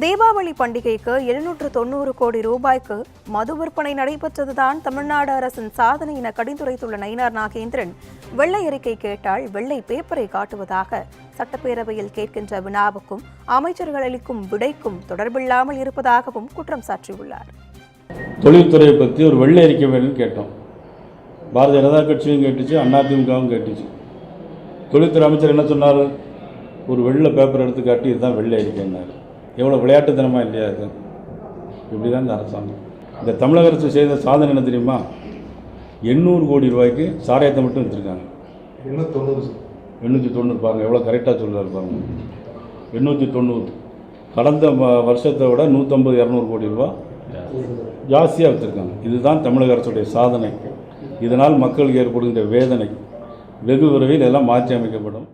தீபாவளி பண்டிகைக்கு எழுநூற்று தொண்ணூறு கோடி ரூபாய்க்கு மது விற்பனை நடைபெற்றதுதான் தமிழ்நாடு அரசின் சாதனை என கடிந்துரைத்துள்ள நயினார் நாகேந்திரன். வெள்ளை அறிக்கை கேட்டால் வெள்ளை பேப்பரை காட்டுவதாக சட்டப்பேரவையில் கேட்கின்ற வினாவுக்கும் அமைச்சர்கள் அளிக்கும் விடைக்கும் தொடர்பில்லாமல் இருப்பதாகவும் குற்றம் சாட்டியுள்ளார் தொழில்துறையை பற்றி ஒரு வெள்ளை அறிக்கை வேணும்னு கேட்டோம். பாரதிய ஜனதா கட்சியும் கேட்டுச்சு அதிமுகவும் கேட்டுச்சு. தொழில்துறை அமைச்சர் என்ன சொன்னார்? ஒரு வெள்ளை பேப்பர் எடுத்து காட்டி இதுதான் வெள்ளை அறிக்கைன்னாரு. எவ்வளோ விளையாட்டுத்தனமாக இல்லையா இது? இப்படி தான் இந்த அரசாங்கம். இந்த தமிழக அரசு செய்த சாதனை என்ன தெரியுமா? எண்ணூறு கோடி ரூபாய்க்கு சாராயத்தை மட்டும் விற்றுருக்காங்க இன்னும் தொண்ணூறு எண்ணூற்றி தொண்ணூறு பாருங்கள் எவ்வளோ கரெக்டாக சொல்கிறாரு பாருங்க. எண்ணூற்றி தொண்ணூறு கடந்த வருஷத்தை விட நூற்றம்பது இரநூறு கோடி ரூபா ஜாஸ்தியாக விற்றுருக்காங்க இதுதான் தமிழக அரசுடைய சாதனை. இதனால் மக்களுக்கு ஏற்படுகின்ற வேதனை. வெகு விரைவில் எல்லாம் மாற்றி அமைக்கப்படும்.